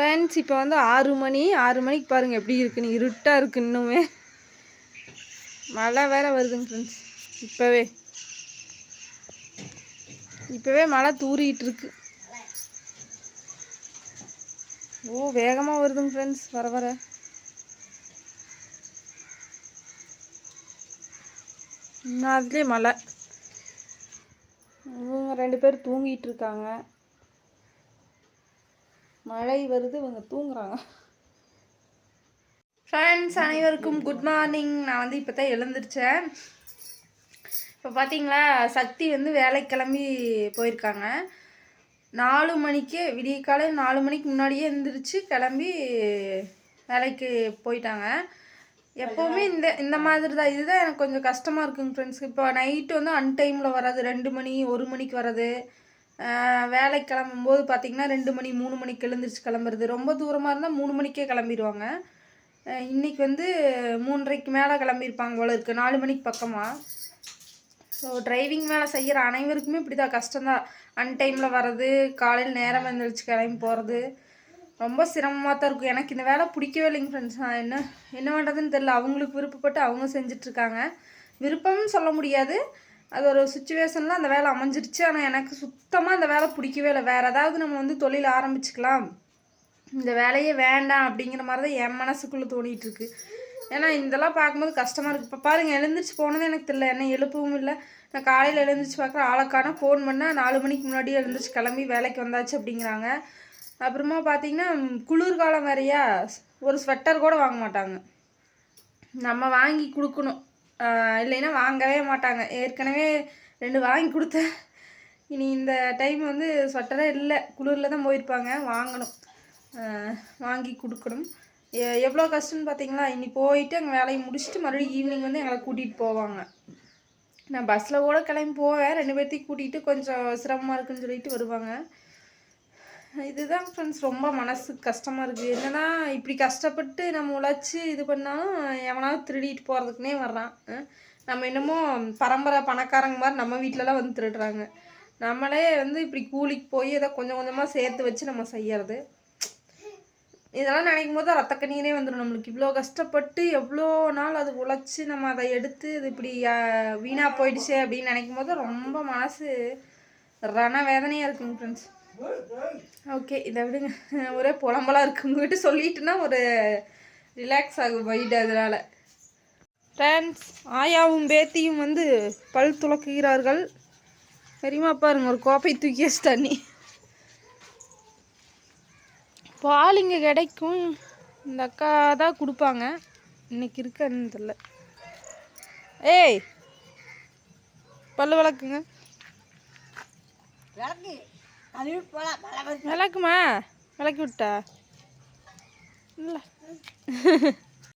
Friends இப்போ வந்து ஆறு மணி ஆறு மணிக்கு பாருங்கள் எப்படி இருக்குன்னு இருட்டாக இருக்குது இன்னுமே. மழை வேற வருதுங்க ஃப்ரெண்ட்ஸ் இப்போவே. இப்போவே மழை தூரிகிட்டு இருக்கு. ஓ வேகமாக வருதுங்க ஃப்ரெண்ட்ஸ் வர வர. இன்னும் அதுலேயே மழை. இவங்க ரெண்டு பேர் தூங்கிட்டு இருக்காங்க. மழை வருது இவங்க தூங்குறாங்க. ஃப்ரெண்ட்ஸ் அனைவருக்கும் குட் மார்னிங் நான் வந்து இப்போ தான் எழுந்திரிச்சேன். இப்போ பார்த்தீங்களா சக்தி வந்து வேலை கிளம்பி போயிருக்காங்க. நாலு மணிக்கே விடிய காலையில் நாலு மணிக்கு முன்னாடியே எழுந்திரிச்சு கிளம்பி வேலைக்கு போயிட்டாங்க. எப்போவுமே இந்த இந்த மாதிரி தான் இதுதான் எனக்கு கொஞ்சம் கஷ்டமாக இருக்குங்க ஃப்ரெண்ட்ஸ் இப்போ நைட்டு வந்து அன்டைமில் வராது. ரெண்டு மணி ஒரு மணிக்கு வர்றது. வேலைக்கு கிளம்பும்போது பார்த்தீங்கன்னா ரெண்டு மணி மூணு மணிக்கு எழுந்திரிச்சு கிளம்புறது. ரொம்ப தூரமாக இருந்தால் மூணு மணிக்கே கிளம்பிடுவாங்க இன்றைக்கி இன்னைக்கு வந்து மூன்றரைக்கு மேலே கிளம்பியிருப்பாங்க போல இருக்குது நாலு மணிக்கு பக்கமாக ஸோ டிரைவிங் வேலை செய்கிற அனைவருக்குமே இப்படி தான் கஷ்டம்தான் அன்டைமில் வர்றது காலையில் நேரம் எழுந்திரிச்சு கிளம்பி போகிறது ரொம்ப சிரமமாக தான் இருக்கும். எனக்கு இந்த வேலை பிடிக்கவே இல்லைங்க ஃப்ரெண்ட்ஸ் நான் என்ன என்ன பண்ணுறதுன்னு தெரில அவங்களுக்கு விருப்பப்பட்டு அவங்க செஞ்சிட்ருக்காங்க விருப்பம்னு சொல்ல முடியாது. அது ஒரு சுச்சுவேஷனில் அந்த வேலை அமைஞ்சிருச்சு. ஆனால் எனக்கு சுத்தமாக அந்த வேலை பிடிக்கவே இல்லை. வேறு ஏதாவது நம்ம வந்து தொழில் ஆரம்பிச்சுக்கலாம். இந்த வேலையே வேண்டாம் அப்படிங்கிற மாதிரி தான் என் மனசுக்குள்ளே தோணிகிட்ருக்கு ஏன்னா இதெல்லாம் பார்க்கும்போது கஷ்டமாக இருக்குது இப்போ பாருங்கள் எழுந்திரிச்சு போனது எனக்கு தெரியல. என்ன எழுப்பவும் இல்லை. நான் காலையில் எழுந்திரிச்சு பார்க்குற ஆளுக்கான ஃபோன் பண்ணால் நாலு மணிக்கு முன்னாடியே எழுந்திரிச்சு கிளம்பி வேலைக்கு வந்தாச்சு அப்படிங்கிறாங்க. அப்புறமா பார்த்தீங்கன்னா குளிர்காலம் வேறையா? ஒரு ஸ்வெட்டர் கூட வாங்க மாட்டாங்க. நம்ம வாங்கி கொடுக்கணும். இல்லைன்னா வாங்கவே மாட்டாங்க. ஏற்கனவே ரெண்டு வாங்கி கொடுத்தேன் இனி இந்த டைம் வந்து ஸ்வெட்டரே இல்லை. குளிரில் தான் போயிருப்பாங்க. வாங்கணும். வாங்கி கொடுக்கணும். எ- எவ்வளோ கஷ்டம்னு பார்த்தீங்களா இனி போயிட்டு அங்கே வேலையை முடிச்சுட்டு மறுபடியும் ஈவினிங் வந்து எங்களை கூட்டிகிட்டு போவாங்க. நான் பஸ்ஸில் கூட கிளம்பி போவேன். ரெண்டு பேர்த்தையும் கூட்டிகிட்டு கொஞ்சம் சிரமமாக இருக்குன்னு சொல்லிட்டு வருவாங்க. இதுதான் ஃப்ரெண்ட்ஸ் ரொம்ப மனசு கஷ்டமாக இருக்குது என்னன்னா இப்படி கஷ்டப்பட்டு நம்ம உழைச்சி இது பண்ணாலும் எவனாவது திருடிட்டு போகிறதுக்குனே வர்றான். நம்ம என்னமோ பரம்பரை பணக்காரங்க மாதிரி நம்ம வீட்டிலலாம் வந்து திருடுறாங்க. நம்மளே வந்து இப்படி கூலிக்கு போய் ஏதோ கொஞ்சம் கொஞ்சமாக சேர்த்து வச்சு நம்ம செய்யறது. இதெல்லாம் நினைக்கும் போது ரத்த கண்ணீரே வந்துடும் நம்மளுக்கு. இவ்வளோ கஷ்டப்பட்டு எவ்வளோ நாள் அது உழைச்சி நம்ம அதை எடுத்து இது இப்படி வீணாக போயிடுச்சு போயிடுச்சே அப்படின்னு நினைக்கும் போது ரொம்ப மனசு ரண வேதனையாக இருக்குங்க ஃப்ரெண்ட்ஸ் ஓகே இதை விடுங்க. ஒரே புலம்பலாக இருக்கு உங்ககிட்ட சொல்லிட்டுனா ஒரு ரிலாக்ஸ் ஆகும் வைடு அதனால். ஃப்ரெண்ட்ஸ் ஆயாவும் பேத்தியும் வந்து பல் துலக்குகிறார்கள். பெரியமா பாருங்க ஒரு கோப்பை தூக்கி வச்சு தண்ணி பால் இங்கே கிடைக்கும். இந்த அக்கா தான் கொடுப்பாங்க. இன்னைக்கு இருக்கன்னு தெரில ஏய் பல் விளக்குங்க. விளக்கு. விளக்குமா? விளக்கி விட்டா? இல்லை.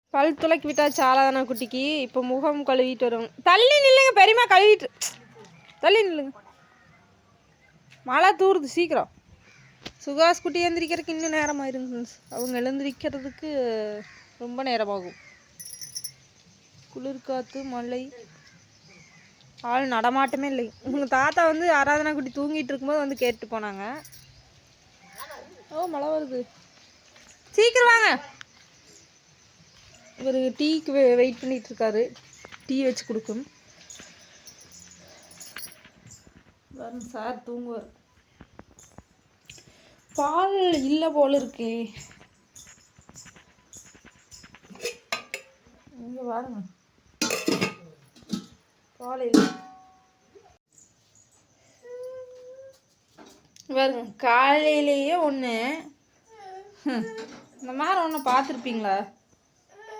பல் துளக்கி விட்டா சாலாதானா குட்டிக்கு? இப்போ முகம் கழுவிட்டு வரும். தள்ளி நில்லுங்க பெரியமா கழுவிட்டு. தள்ளி நில்லுங்க. மழை தூருது சீக்கிரம். சுகாஸ் குட்டி எழுந்திரிக்கிறதுக்கு இன்னும் நேரம் இருந்து அவங்க எழுந்திரிக்கிறதுக்கு ரொம்ப நேரமாகும். குளிர் காற்று மழை. ஆள் நடமாட்டமே இல்லை. உங்கள் தாத்தா வந்து ஆராதனா குட்டி தூங்கிட்டு இருக்கும்போது வந்து கேட்டு போனாங்க. ஓ மழை வருது. சீக்கிரம் வாங்க. இவர் டீக்கு வெயிட் பண்ணிட்டு இருக்காரு. டீ வச்சு கொடுக்கும். வரும் சார் தூங்குவார். பால் இல்லை போல இருக்கே. இங்கே பாருங்க. காலையில். பாருங்க காலையிலேயே ஒன்று இந்த மாதிரி ஒன்று பார்த்துருப்பீங்களா?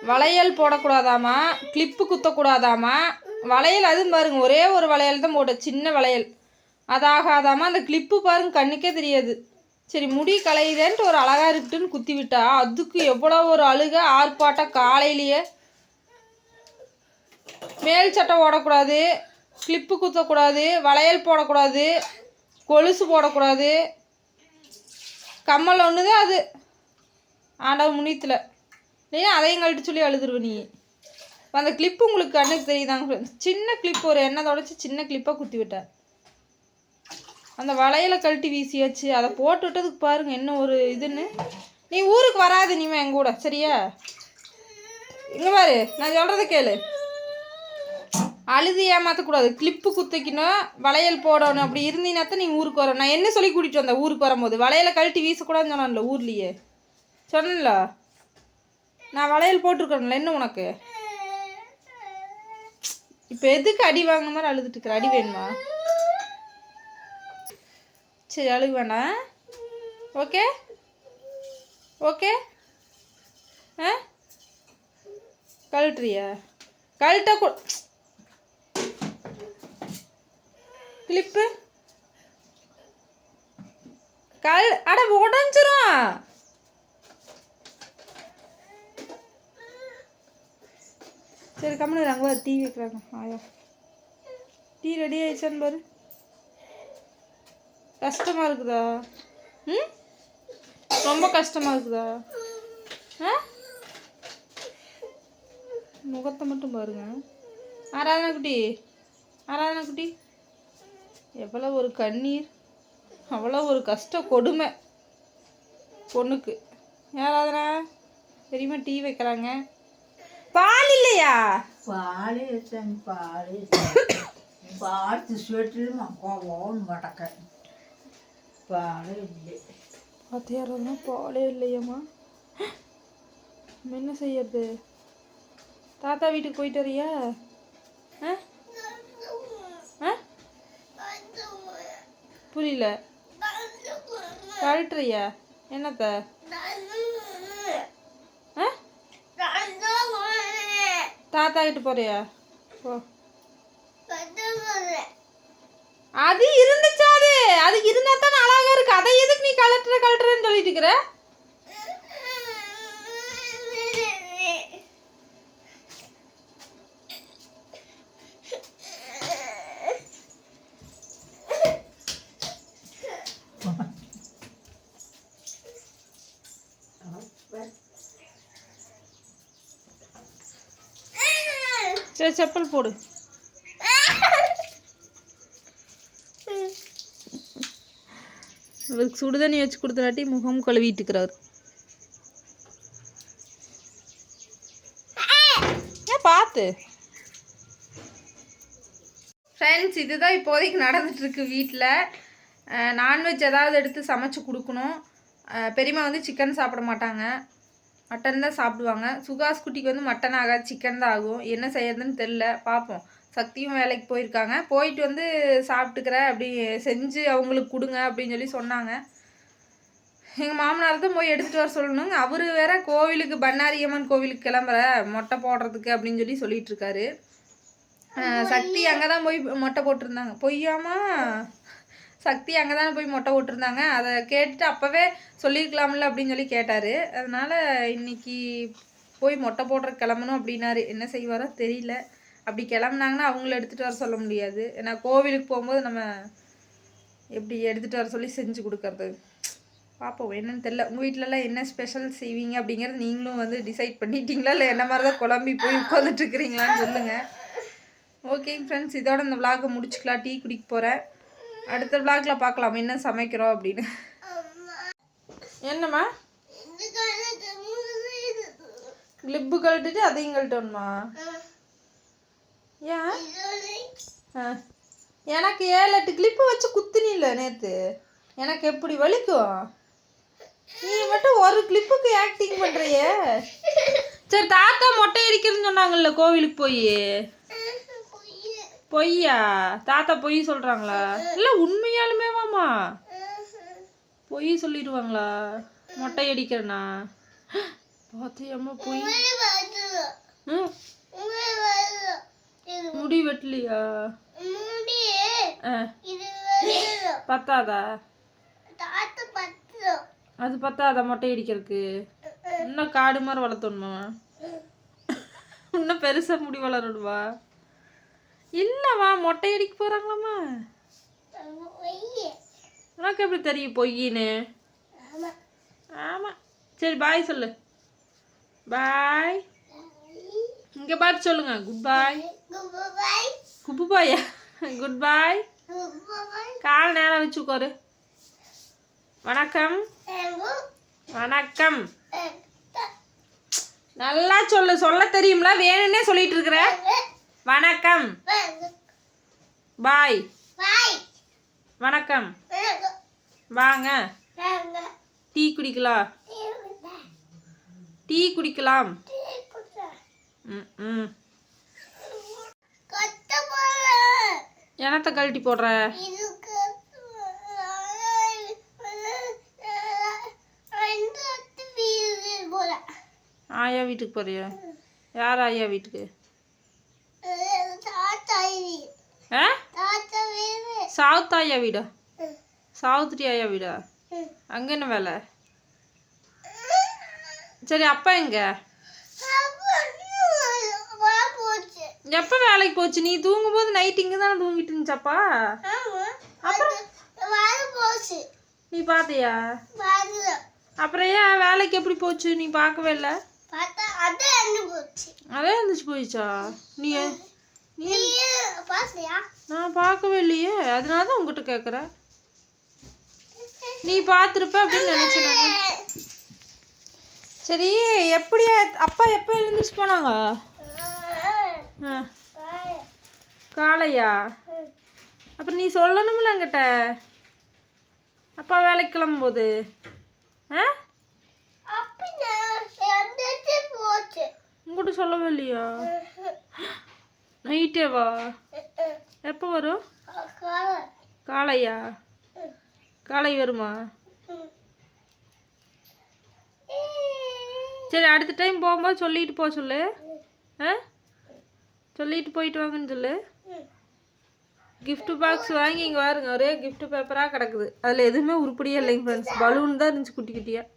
வளையல் போடக்கூடாதாமா? கிளிப்பு குத்தக்கூடாதாமா? வளையல் அதுவும் பாருங்க ஒரே ஒரு வளையல் தான் போட்ட சின்ன வளையல். அதாகாதாமா அந்த கிளிப்பு பாருங்க கண்ணுக்கே தெரியாது. சரி முடி கலையுதேன்ட்டு ஒரு அழகா இருக்குட்டுன்னு குத்தி விட்டா அதுக்கு எவ்வளோ ஒரு அழுக ஆர்ப்பாட்டம் காலையிலேயே. மேல் சட்டை ஓடக்கூடாது ஸ்லிப்பு குத்தக்கூடாது வளையல் போடக்கூடாது கொலுசு போடக்கூடாது. கம்மல் ஒன்று தான் அது. ஆண்டவர் முனியத்தில் இல்லையா அதையும் கழட்டு சொல்லி அழுதுருவ நீ. அந்த கிளிப்பு உங்களுக்கு கண்ணுக்கு தெரியுதாங்க சின்ன கிளிப் ஒரு எண்ணெய் தொடச்சி சின்ன கிளிப்பாக குத்தி விட்டேன். அந்த வளையலை கழட்டி வீசியாச்சு. அதை போட்டு விட்டதுக்கு பாருங்க என்ன ஒரு இதுன்னு. நீ ஊருக்கு வராது நீமே என் கூட சரியா? இங்கே பாரு நான் சொல்கிறத கேளு. அழுது ஏமாற்றக்கூடாது கிளிப்பு குத்திக்கணும் வளையல் போடணும் அப்படி இருந்தீங்கன்னா தான் நீ ஊருக்கு வரணும். நான் என்ன சொல்லி கூட்டிகிட்டு வந்தேன் ஊருக்கு வரும்போது? வளையலை கழட்டி வீசக்கூடாதுன்னு சொன்னான்ல ஊர்லேயே. சொன்னல நான் வளையல் போட்டிருக்கேன்ல என்ன உனக்கு? இப்போ எதுக்கு அடி வாங்க மாதிரி அழுதுட்டு இருக்கிற? அடி வேணுமா? சரி அழுக வேணாம் ஓகே? ஓகே? ஆ? கழட்டுறியா? கழட்ட கிளிப்பு கல் அட உடஞ்சிரும் சரி கம்மனு அங்கே பாரு டீ வைக்கிறாங்க ஆயா டீ ரெடி ஆயிடுச்சான்னு பாரு கஷ்டமாக இருக்குதா ம் ரொம்ப கஷ்டமாக இருக்குதா ஆ முகத்தை மட்டும் பாருங்க ஆராதனா குட்டி ஆராதனா குட்டி எவ்வளோ ஒரு கண்ணீர் அவ்வளோ ஒரு கஷ்ட கொடுமை பொண்ணுக்கு. யாராவதுனா பெரியமா டீ வைக்கிறாங்க. பால் இல்லையா? பால் பால் பால் ஸ்வெட்டரும் கோவம் மடக்க பால் இல்லை பார்த்து யாராவது பாலே இல்லையாம்மா. என்ன செய்யறது? தாத்தா வீட்டுக்கு போயிட்டு வரியா? ஆ? புரியல. கழட்டுறியா. என்னத்த? ஆ? தாத்தா கிட்ட போறியா? ஓ அது இருந்துச்சா அது அது இருந்தா தான் அழகா இருக்கு. அதை எதுக்கு நீ கலட்டுற கலட்டுறன்னு சொல்லிட்டு இருக்கிற? சரி செப்பல் போடு. இவருக்கு சுடுதண்ணி வச்சு கொடுத்தாட்டி முகம் கழுவிட்டு ஏன் பார்த்து ஃப்ரெண்ட்ஸ் இதுதான் இப்போதைக்கு நடந்துட்டு இருக்கு வீட்டில் நான்வெஜ் ஏதாவது எடுத்து சமைச்சு கொடுக்கணும். பெரியம்மா வந்து சிக்கன் சாப்பிட மாட்டாங்க. மட்டன் தான் சாப்பிடுவாங்க. சுகாஸ் குட்டிக்கு வந்து மட்டன் ஆகாது சிக்கன் தான் ஆகும். என்ன செய்யறதுன்னு தெரில பார்ப்போம். சக்தியும் வேலைக்கு போயிருக்காங்க. போயிட்டு வந்து சாப்பிட்டுக்கிறேன் அப்படி செஞ்சு அவங்களுக்கு கொடுங்க அப்படின்னு சொல்லி சொன்னாங்க. எங்கள் மாமனார் தான் போய் எடுத்துகிட்டு வர சொல்லணுங்க. அவர் வேற கோவிலுக்கு பண்ணாரியம்மன் கோவிலுக்கு கிளம்புற மொட்டை போடுறதுக்கு அப்படின்னு சொல்லி சொல்லிட்டு இருக்காரு. சக்தி அங்கே தான் போய் மொட்டை போட்டிருந்தாங்க. பொய்யாமா சக்தி அங்கே தானே போய் மொட்டை விட்டுருந்தாங்க அதை கேட்டுட்டு அப்போவே சொல்லியிருக்கலாம்ல அப்படின்னு சொல்லி கேட்டார். அதனால் இன்னைக்கு போய் மொட்டை போடுற கிளம்பணும் அப்படின்னாரு. என்ன செய்வாரோ தெரியல. அப்படி கிளம்புனாங்கன்னா அவங்கள எடுத்துகிட்டு வர சொல்ல முடியாது. ஏன்னா கோவிலுக்கு போகும்போது நம்ம எப்படி எடுத்துகிட்டு வர சொல்லி செஞ்சு கொடுக்கறது. பார்ப்போம் என்னன்னு தெரில உங்கள் வீட்டிலலாம் என்ன ஸ்பெஷல் செய்வீங்க அப்படிங்கிறது நீங்களும் வந்து டிசைட் பண்ணிட்டீங்களா? இல்லை என்ன மாதிரி தான் குழம்பி போய் உட்காந்துட்டு இருக்கிறீங்களான்னு சொல்லுங்கள் ஓகேங்க ஃப்ரெண்ட்ஸ் இதோட இந்த விளாகை முடிச்சுக்கலாம். டீ குடிக்க போகிறேன் அடுத்த பிளாக்ல பார்க்கலாம் என்ன சமைக்கிறோம் அப்படின்னு. என்னம்மா? கிளிப்பு கழட்டுட்டு அதையும் கழட்டணுமா? ஏன்? ஆ. எனக்கு ஏழு எட்டு கிளிப்பு வச்சு குத்துனில நேற்று எனக்கு எப்படி வலிக்கும்? நீ மட்டும் ஒரு கிளிப்புக்கு ஆக்டிங் பண்ணுறியே சரி தாத்தா மொட்டை அடிக்கிறதுன்னு சொன்னாங்கல்ல கோவிலுக்கு போய். பொய்யா? தாத்தா பொய் சொல்றாங்களா? இல்ல உண்மையாலுமே மாமா பொய் சொல்லிடுவாங்களா? மொட்டை அடிக்கிறனா? பாத்தியம்மா பொய். ம், முடி வெட்டலையா? ஆ, பத்தாதா? அது பத்தாதா மொட்டை அடிக்கிறதுக்கு? இன்னும் காடு மாதிரி வளர்த்தணுமா? இன்னும் பெருசா முடி வளரணுமா? இல்லைம்மா மொட்டை அடிக்க போகிறாங்களாம்மா உனக்கு எப்படி தெரியும் பொய்யின்னு? ஆமாம் சரி பாய் சொல்லு. பாய் இங்கே பார்த்து சொல்லுங்க. குட் பாய் குப்பு பாயா குட் பாய் கால் நேரம் வச்சுக்கோரு வணக்கம். வணக்கம். நல்லா சொல்லு. சொல்ல தெரியும்ல? வேணும்னே சொல்லிட்டு இருக்கிற. வணக்கம். பாய். வணக்கம். வாங்க. டீ குடிக்கலாம் டீ குடிக்கலாம். ம் ம். எனத்த கழட்டி போடுற? ஆயா வீட்டுக்கு போறியா? யார் ஆயா வீட்டுக்கு? சாவுத் ஆயா வீடா? சாவுத்திரி ஆயா வீடா? அங்க என்ன வேலை? சரி அப்பா எங்க? எப்போ வேலைக்கு போச்சு? நீ தூங்கும்போது நைட் இங்கே தானே தூங்கிட்டு இருந்துச்சாப்பா அப்புறம்? நீ பார்த்தியா அப்புறம் ஏன் வேலைக்கு எப்படி போச்சு? நீ பார்க்கவே இல்லை? அதே இருந்துச்சு போயிடுச்சா நீ நீ நான் பார்க்கவே இல்லையே. அதனால தான் உங்ககிட்ட கேட்குறேன் நீ பார்த்துருப்ப அப்படின்னு நினச்சேன் நான். சரி எப்படி அப்பா எப்போ எழுந்திரிச்சு போனாங்க? ஆ. காலையா? அப்புறம் நீ சொல்லணும்ல என்கிட்ட. அப்பா வேலைக்கு கிளம்பும்போது. ஆ? உங்கள்கிட்ட சொல்லவே இல்லையா? நைட்டே வா எப்போ வரும்? காலையா? காலை வருமா? சரி அடுத்த டைம் போகும்போது சொல்லிட்டு போக சொல்லு. ஆ? சொல்லிட்டு போயிட்டு வாங்கன்னு சொல்லு. கிஃப்ட்டு பாக்ஸ் வாங்கி இங்கே பாருங்க. ஒரே கிஃப்ட் பேப்பராக கிடக்குது. அதில் எதுவுமே உருப்படியே இல்லைங்க ஃப்ரெண்ட்ஸ் பலூன் தான் இருந்துச்சு குட்டி குட்டியாக